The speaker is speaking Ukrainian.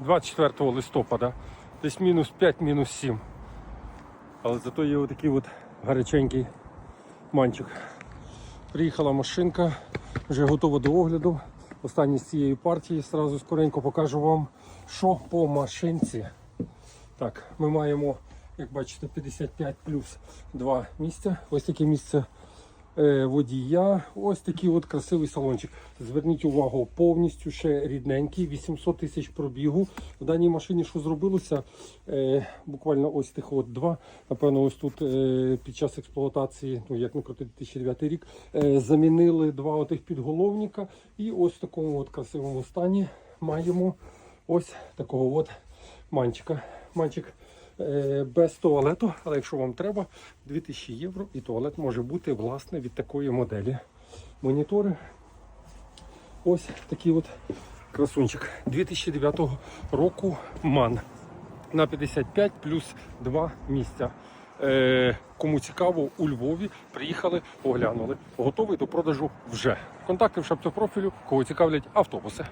24 листопада. Десь мінус 5, мінус 7. Але зато є отакий от гаряченький манчик. Приїхала машинка, вже готова до огляду. Останній з цієї партії. Сразу скоренько покажу вам, що по машинці. Так, ми маємо, як бачите, 55 плюс 2 місця. Ось таке місце водія. Ось такий от красивий салончик. Зверніть увагу, повністю ще рідненький, 800 тисяч пробігу. В даній машині що зробилося? Е, буквально ось тих от два. Напевно, ось тут е, під час експлуатації, ну як не крути 2009 рік, е, замінили два отих підголовника. І ось в такому от красивому стані маємо ось такого от манчика. Манчик е, без туалету, але якщо вам треба, 2000 євро і туалет може бути власне від такої моделі. Монітори. Ось такий от красунчик 2009 року МАН на 55 плюс 2 місця. Е, кому цікаво, у Львові приїхали, оглянули. Готовий до продажу вже. Контакти в шапці кого цікавлять автобуси.